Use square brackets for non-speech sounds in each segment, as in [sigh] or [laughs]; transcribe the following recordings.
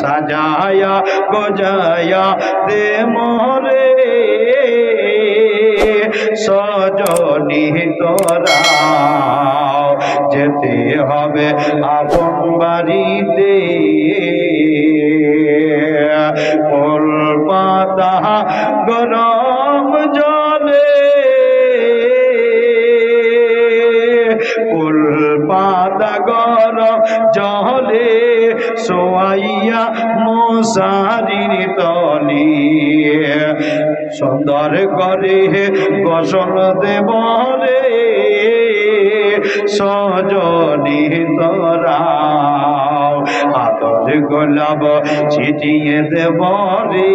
সাজায়া গজায়া দে মরে। সজনি তোরা যেতে হবে আপন বাড়িতে। মশারির তলি সুন্দর করে গসল দেবরে, সজনি তোরা আতর গোলাপ ছিটিয়ে দেবরে।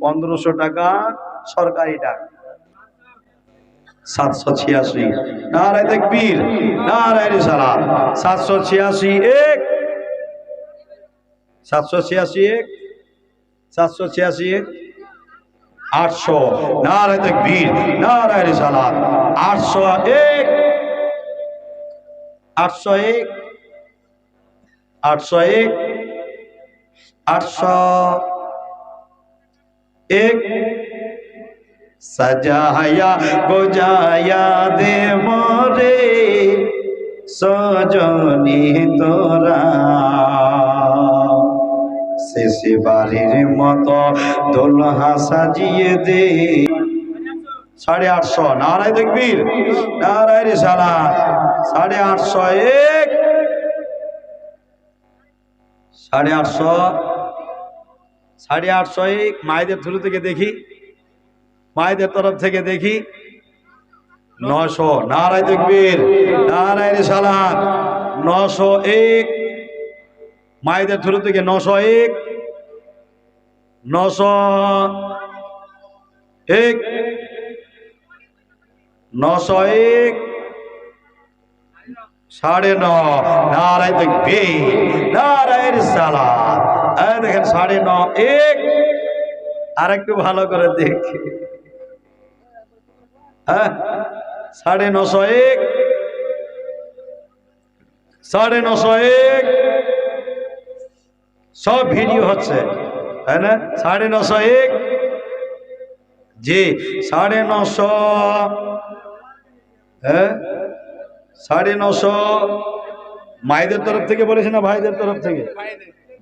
পনেরোশো টাকা সরকারি টাকা সাতশো ছিয়াশি। নারায় দেখবীর নারায় সালাম। সাতশো ছিয়াশি, এক সাতশো ছিয়াশি এক সাতশো ছিয়াশি এক আটশো নারায় দেখবীর নারায় সালাম। আটশো এক আটশো এক আটশো এক আটশো এক। সজায়া, গোজায়া দে মরে, সজনি তোরা। শেষে বাড়ির মতো দোলহা সাজিয়ে দে। সাড়ে আটশো, নারায় দেখবীর নারায় রে সালা সাড়ে আটশো এক। সাড়ে আটশো সাড়ে আটশো এক। মায়েদের থ্রু থেকে দেখি, মায়েদের তরফ থেকে দেখি। নশো নারায় দেখবীর নারায় রে সালাম নশো এক। মায়েদের থ্রু থেকে নশো এক নশো এক নশো এক, সাড়ে ন, নারায় দেখবি নারায়ের সালাম। দেখেন, সাড়ে ন এক আর একটু ভালো করে দেখি। হ্যাঁ সাড়ে নশো এক, সাড়ে নশো এক সব ভিডিও হচ্ছে, তাই না? সাড়ে নশো এক। জি, সাড়ে নশো হ্যাঁ? সাড়ে নশো। মায়েদের তরফ থেকে বলেছে না ভাইদের তরফ থেকে?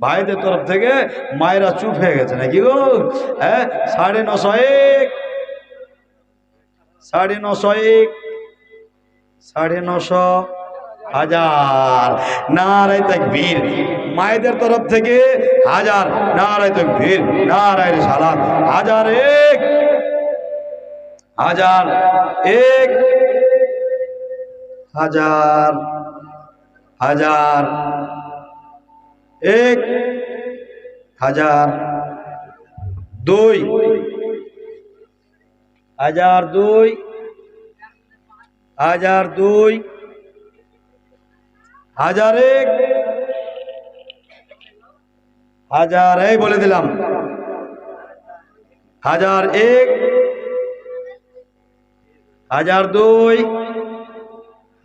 ভাইদের তরফ থেকে মায়েরা চুপ হয়ে গেছে নাকি গো? হ্যাঁ? সাড়ে নশো এক। সাড়ে নশো এক। সাড়ে নশো। হাজার নারায় তাকবীর। মায়েদের তরফ থেকে হাজার নারায় তাকবীর, নারায় সালাত। হাজার এক হাজার এক, হাজার হাজার এক, হাজার দুই হাজার দুই হাজার দুই হাজার এক হাজার, এই বলে দিলাম। হাজার এক, হাজার দুই,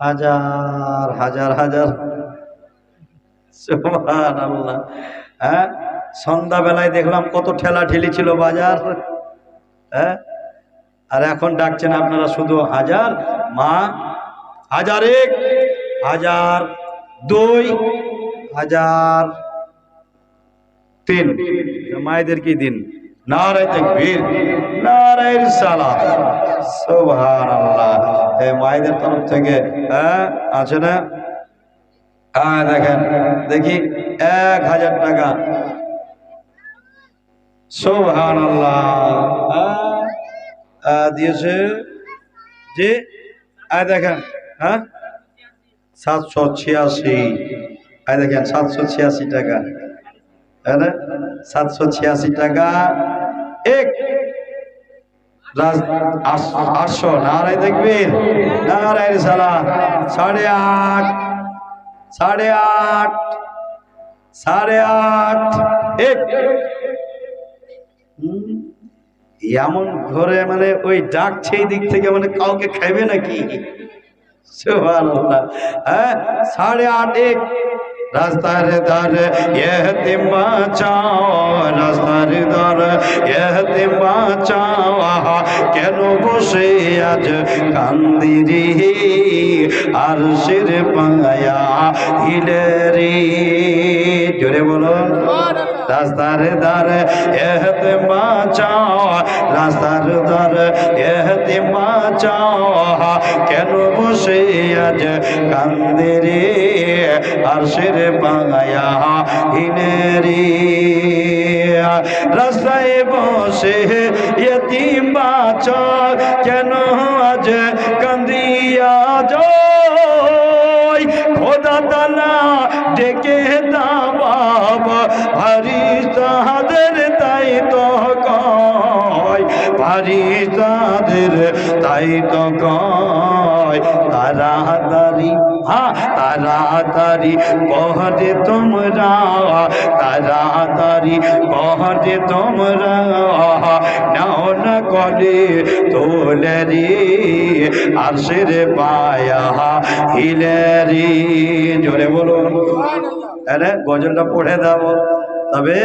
হাজার হাজার হাজার। আল্লাহ হ্যাঁ সন্ধ্যাবেলায় দেখলাম কত ঠেলা ঠেলি ছিল বাজার। হ্যাঁ আর এখন ডাকছেন আপনারা শুধু হাজার, মা, হাজার এক, হাজার দুই হাজার তিন। মায়েদের কি দিন? মায়েদের তরফ থেকে হ্যাঁ আছে না? হ্যাঁ দেখেন দেখি এক হাজার টাকা। সুবহানাল্লাহ। হ্যাঁ, হ্যাঁ, দিয়েছে। জি আয় দেখেন হ্যাঁ? সাতশো ছিয়াশি। আয় দেখেন, সাতশো ছিয়াশি টাকা। হ্যাঁ? সাতশো ছিয়াশি টাকা এক। আটশো নারায় দেখবেন? নারায় সালাম। সাড়ে আট। সাড়ে আট। সাড়ে আট। এক। এমন ঘরে মানে ওই ডাকছে এই দিক থেকে মানে কাউকে খাইবে নাকি? সাড়ে আট এক রাস্তার ধারে এহতিম বাঁচাও রাস্তার ধারে এহতিম বাঁচাও আহা কেন বসে আজ কান্দিরি? আর শির পায়া হিলেরি। জোরে বলো রাস্তার ধারে এহতে বাঁচাও, রাস্তার ধারে এহতে বাঁচাও। কেন বসে আজ কান্দেরে আর সের পায়া হিনেরি। রাস্তায় বসে এতিম বাঁচ কেন আজ কান্দিয়া যায় তাদের, তাই তো কয়, তাড়াতাড়ি হ্যাঁ তাড়াতাড়ি কহরে তোমরা, তাড়াতাড়ি কহরে তোমরা, নাও না করে তোলে রে আরশের পায়া হিলে রে জোরে বলুন। আরে গজলটা পড়ে দাও। তবে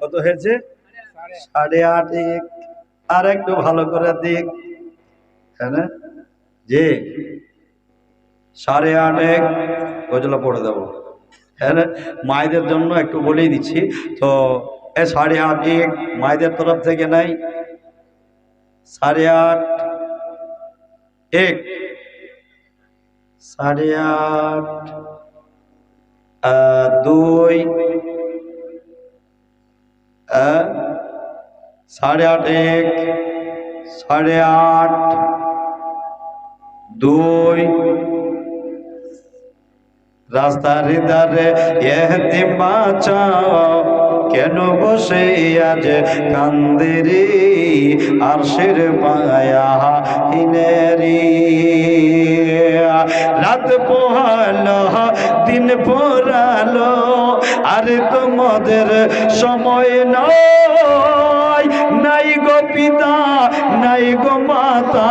কত হয়েছে? সাড়ে আট, এক। আর একটু ভালো করে দিক। হ্যাঁ যে সাড়ে আট এক, গজলা পড়ে দেবো। হ্যাঁ মায়েদের জন্য একটু বলেই দিচ্ছি। তো, এ সাড়ে আট এক, মায়েদের তরফ থেকে নাই। সাড়ে আট এক। সাড়ে আট দুই সাড়ে আট এক, সাড়ে আট দুই। রাস্তার ধারে এহতে বাঁচাও কেন বসে আজ কান্দেরি? আর সের পায়া হিনেরি। রাত পোহালো, দিন পোরালো আর তোমাদের সময় নয়। নাই গো পিতা, নাই গো মাতা,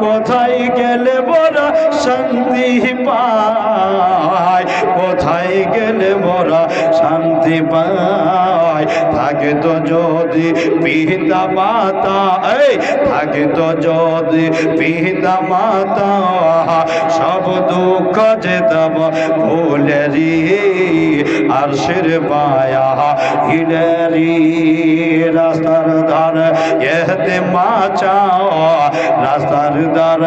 কোথায় গেলে বড় শান্তি পায়? কোথায় গেলে বড় শান্তি পায়? থাকে তো যদি পিতা মাতা এই থাকে তো যদি পিতা মাতা সব দুঃখ যেতাম ভুলেরি আর শির পায়া হিলেরি রাস্তার ধার এহতে বাঁচাও রাস্তার ধার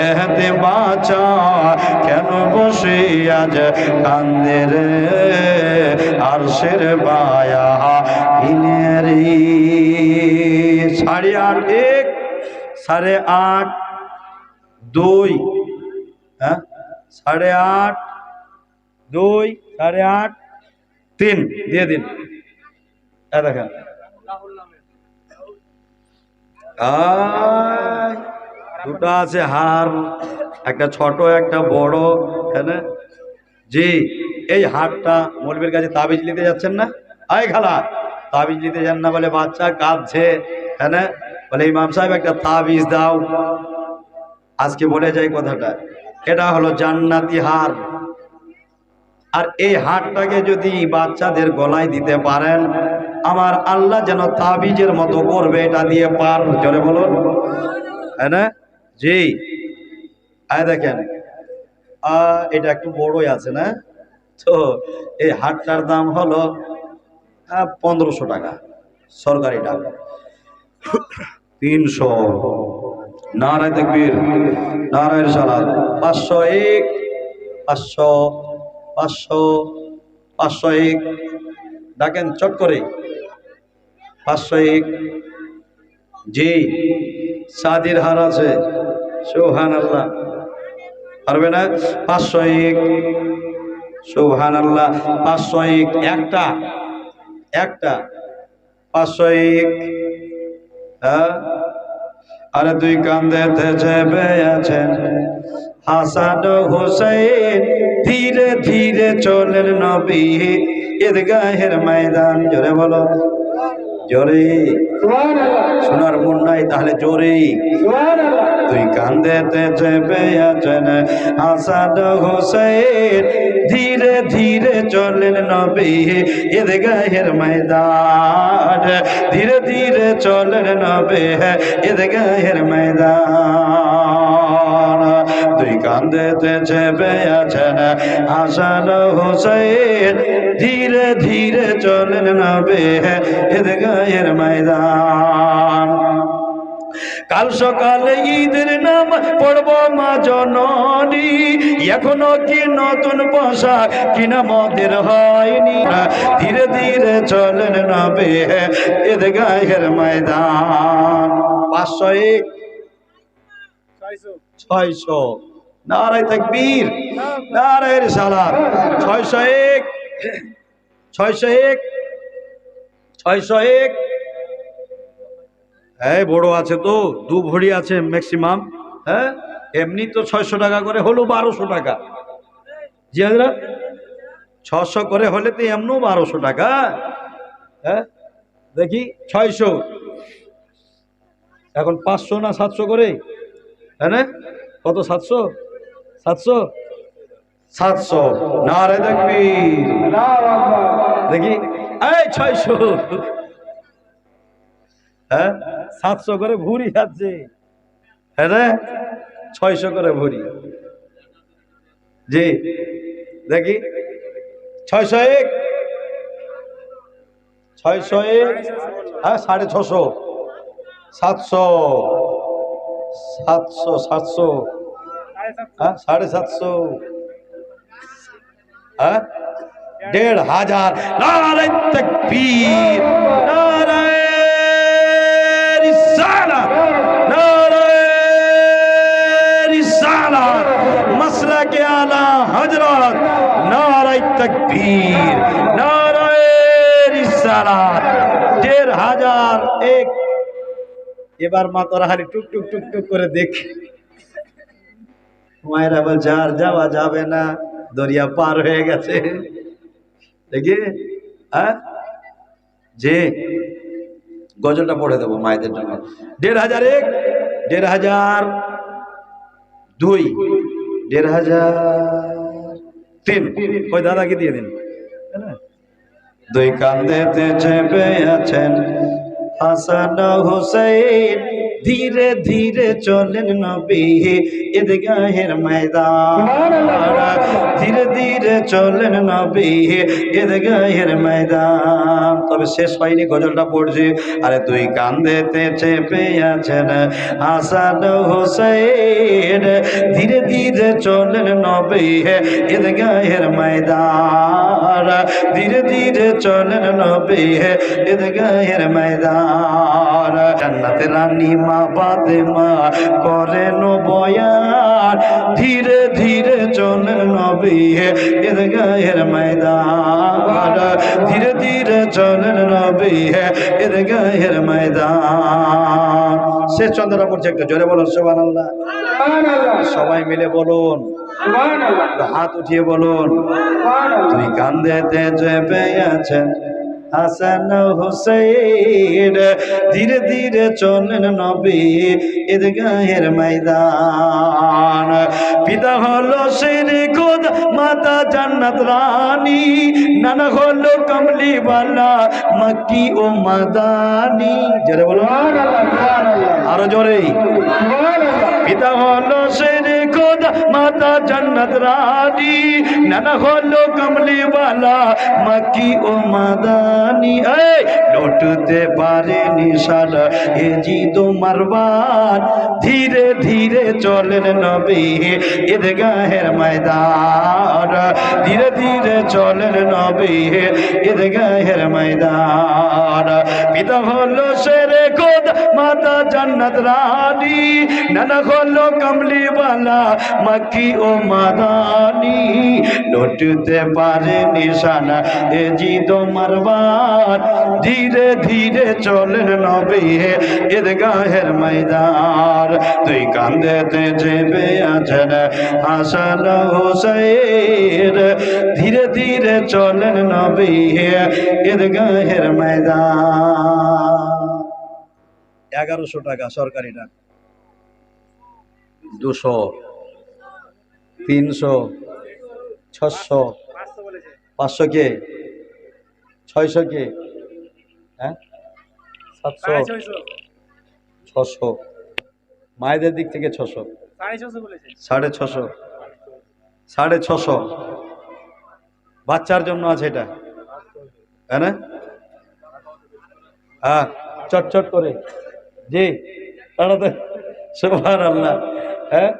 এহতে বাঁচাও কেন বসে আজ কান্দে রে আর শির পায়া হিলেরি সাড়ে আট, এক, সাড়ে আট, দুই হ্যাঁ? সাড়ে আট, দুই, সাড়ে আট, তিন, দিয়ে দিন। এ দেখেন। দুটো আছে হার, একটা ছোট, একটা বড় হ্যাঁ জি, এই হারটা মৌলবীর কাছে তাবিজ নিতে যাচ্ছেন না? আয় খালা। তাবিজ নিতে যান না বলে বাচ্চা কাঁদছে হ্যাঁ না? বলে ইমাম সাহেব, একটা তাবিজ দাও। আজকে বলে যাই কথাটা। এটা হলো জান্নাতি হার। আর এই হারটাকে যদি বাচ্চাদের গলায় দিতে পারেন, আমার আল্লাহ যেন তাবিজের মতো করবে, এটা দিয়ে পার। জোরে বলুন। হ্যাঁ না? জি। আয় দেখেন। এটা একটু বড়ই আছে না? তো, এই হাটটার দাম হলো পনেরোশো টাকা, সরকারি টাকা তিনশো, নারায় তকবীর নারায়ণ সালাদ পাঁচশো এক, পাঁচশো পাঁচশো পাঁচশো এক। ডাকেন চট করে। পাঁচশো এক। জি, সাদির হার আছে। সুহান আল্লাহ পারবে না? পাঁচশো এক। সুহান আল্লাহ পাঁচশো এক। একটা। একটা পাঁচশো এক আরে দুই কান্দে আছেন। হাসান হোসেন ধীরে ধীরে চলেন নবী ঈদগাহের ময়দান। জোরে বলো। জোরে। শোনার মন নাই তাহলে জোরে তুই কান্দেতে চেপে আছেন আসাদ হোসেন। ধীরে ধীরে চলেন নবী ঈদ গায়ের ময়দান। ধীরে ধীরে চলেন নবী ঈদ গায়ের ময়দান। তুই কান্দেতে চেপে আছেন হাসান হোসেন ধীরে ধীরে চলেন নবী ঈদ গাহের ময়দান। কাল সকালে ঈদের নাম পড়ব মা জননী। এখনও কি নতুন পোশাক কিনা মদের হয়নি। ধীরে ধীরে চলেন নবে এদ গায়ের ময়দান। পাঁচশো এক। ছয়শো। নারায় তাকবীর, নারায়ের সালাত। ছয়শো এক ছয়শো এক ছয়শো এক। হ্যাঁ বড় আছে তো, দু ভরি আছে ম্যাক্সিমাম হ্যাঁ? এমনি তো ছয়শো টাকা করে, হলো বারোশো টাকা। জি হাজরা ছশো করে হলে তো এমনও বারোশো টাকা। হ্যাঁ? দেখি, ছয়শো। এখন পাঁচশো না সাতশো করে? হ্যাঁ না কত, সাতশো? সাতশো? সাতশো। না রে দেখবি। দেখি। এই, ছয়শো। হ্যাঁ? সাতশো করে ভুরি আছে। হ্যাঁ ছয়শো করে ভুরি জি। দেখি। ছয়শো এক। ছয়শো এক। হ্যাঁ সাড়ে ছশো। সাতশো। সাতশো সাতশো হ্যাঁ সাড়ে সাতশো হ্যাঁ দেড় হাজার নারায় তকবীর নারায় রিসালাত নারায় রিসালাত মাসলাকে আলা হযরত নারায় তকবীর নারায় রিসালাত দেড় হাজার এক এবার মাতার হারি টুক টুক টুক টুক করে দেখ। মায়েরা বলছে আর যাওয়া যাবে না, দরিয়া পার হয়ে গেছে। দেখি হ্যাঁ? যে, গজলটা পড়ে দেবো মায়েদের জন্য। দেড় হাজার এক, দেড় হাজার দুই, দেড় হাজার তিন। ওই দাদাকে দিয়ে দিন। দুই কান্দেতে চেপে আছেন হাসান হোসেন ধীরে ধীরে চলেন নবী ঈদগাহের ময়দান। ধীরে ধীরে চলেন নবী ঈদগাহের ময়দান। তবে শেষ হয়নি গজলটা পড়ছে। আরে তুই কান্দেতে চেপে আছেন হাসান হোসেন ধীরে ধীরে চলেন নবী ঈদগাহের ময়দান। ধীরে ধীরে চলেন নবী ঈদগাহের ময়দান। জান্নাতে রানী মা বাতেমা করেন বয়ান। ধীরে ধীরে চলেন নবী ঈদগাহের ময়দান। ধীরে ধীরে চলেন নবী ঈদগাহের ময়দান। শেষ চন্দ্রা পড়ছে একটা জোরে বলুন সুবহানাল্লাহ। সবাই মিলে বলুন। হাত উঠিয়ে বলুন। তুই কান্দেতে চেপে আছেন হাসান হুসেন ধীরে ধীরে চলেন নবী ঈদগাহের ময়দান। পিতা হলো শের খোদ মাতা জান্নাত রানী নানা হলো কমলিওয়ালা মক্কি ও মাদানি। জোরে বলো আরও জোরে। পিতা হলো শের খোদ মাতা জান্নাত রানী। নানা হলো কমলিওয়ালা মক্কি ও মাদানি। এই, লুটতে পারে নিশান, এ জি তোমার বান। ধীরে ধীরে চলেন নবী, ঈদগাহের ময়দান। ধীরে ধীরে চলেন নবী, ঈদগাহের ময়দান। পিতা হলো শেরে খোদ, মাতা জান্নাত রানী। নানা হলো কমলিওয়ালা মাকি ও মাদানি লুটতে পারে নিশানা, এ জিদ মারবার ধীরে ধীরে চলেন নবী ঈদগাহের ময়দার তুই কান্দেতে চেপে আছেন হাসান হোসেন ধীরে ধীরে চলেন নবী ঈদগাহের ময়দান। এগারোশো টাকা সরকারিটা দুশো। তিনশো ছশো পাঁচশো কে ছয়শো কে হ্যাঁ সাতশো ছশো। মায়েদের দিক থেকে ছশো। সাড়ে ছশো সাড়ে ছশো। বাচ্চার জন্য আছে এটা। হ্যাঁ না? হ্যাঁ চটচট করে। জি তাড়াতাড়ি। সুবহান আল্লাহ হ্যাঁ?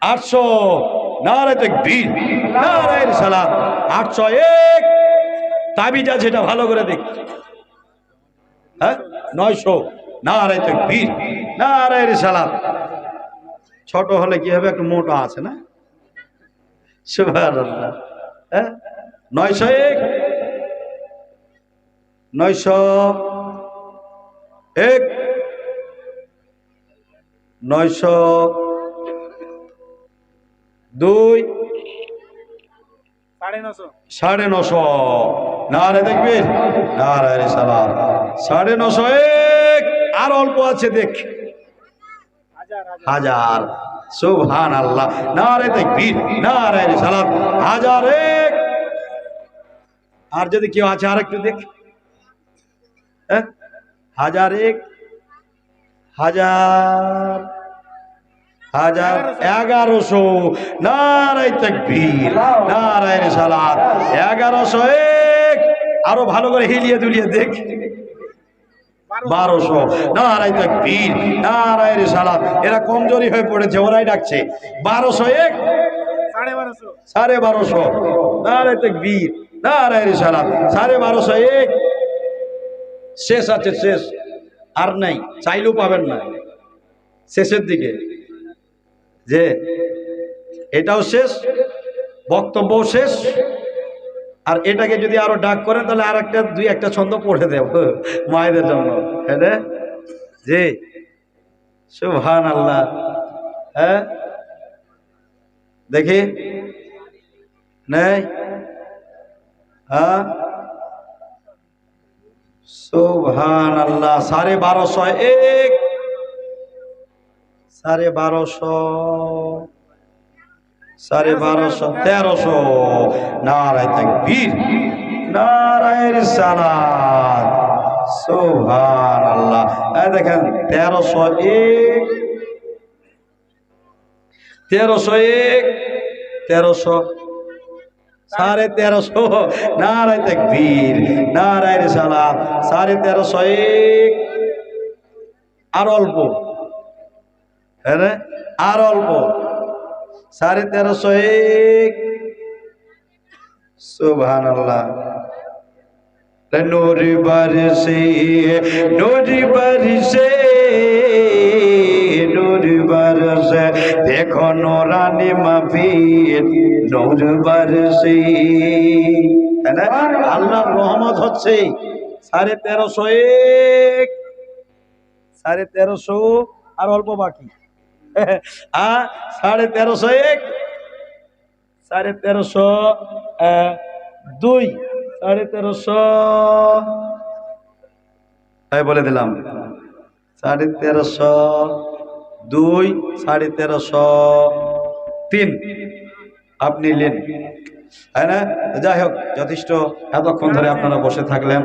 আটশো নারায় তকবীর নারায় সালাম। আটশো এক। তাবিজ এটা ভালো করে দেখ। হ্যাঁ? নয়শো নারায় তকবীর নারায় সালাম। ছোট হলে কি হবে? একটু মোটা আছে না? হ্যাঁ? নয়শো এক। নয়শো এক। নয়শো দুই। সাড়ে নশো। না রে দেখবি? না রে সালাম সাড়ে নশো এক। আর অল্প আছে দেখ। হাজার সুবহান আল্লাহ না রে দেখবি? না রে সালাম হাজার এক। আর যদি কেউ আছে আর একটু দেখ। হ্যাঁ? হাজার এক। হাজার। হাজার এগারোশো। নারায় তকবীর এগারোশো এক। আরও ভালো করে হিলিয়ে দুলিয়ে দেখ। বারোশো। নারায় তকবীর নারায় সালাত। এরা কমজোরি হয়ে পড়েছে ওরাই ডাকছে। বারোশো এক। সাড়ে বারোশো। নারায় তকবীর নারায় সালাত। সাড়ে বারোশো এক। শেষ আছে শেষ। আর নাই চাইলেও পাবেন না। শেষের দিকে। যে এটাও শেষ, বক্তব্যও শেষ। আর এটাকে যদি আরও ডাক করেন, তাহলে আর একটা দুই একটা ছন্দ পড়ে দেব [laughs] মায়েদের জন্য হ্যাঁ জি। সুহান আল্লাহ হ্যাঁ? দেখি। নেই? হ্যাঁ? সুবহান আল্লাহ সাড়ে বারোশো এক। সাড়ে বারোশো। সাড়ে বারোশো, তেরোশো। নারায় তকবীর, নারায়ের সালাত। সুবহান আল্লাহ দেখেন, তেরোশো এক তেরোশো এক, তেরোশো, সাড়ে তেরোশো। নারায় তকবীর, নারায়ের সালাত, সাড়ে তেরোশো এক। আর অল্প। হ্যাঁ? আর অল্প। সাড়ে তেরোশো এক। সুবহান আল্লাহ নুরি বারসে নুরি বারসে নুরি বারসে। দেখো নোরানি মাফির নূর বারসে। তাই না? আল্লাহর রহমত হচ্ছে। সাড়ে তেরোশো এক। সাড়ে তেরোশো আর অল্প বাকি। আ, সাড়ে তেরোশো এক, সাড়ে তেরোশো দুই, সাড়ে তেরোশো। তাই বলে দিলাম। সাড়ে তেরোশো দুই, সাড়ে তেরোশো তিন। আপনি নিন। তাই না? যাই হোক, যথেষ্ট এতক্ষণ ধরে আপনারা বসে থাকলেন।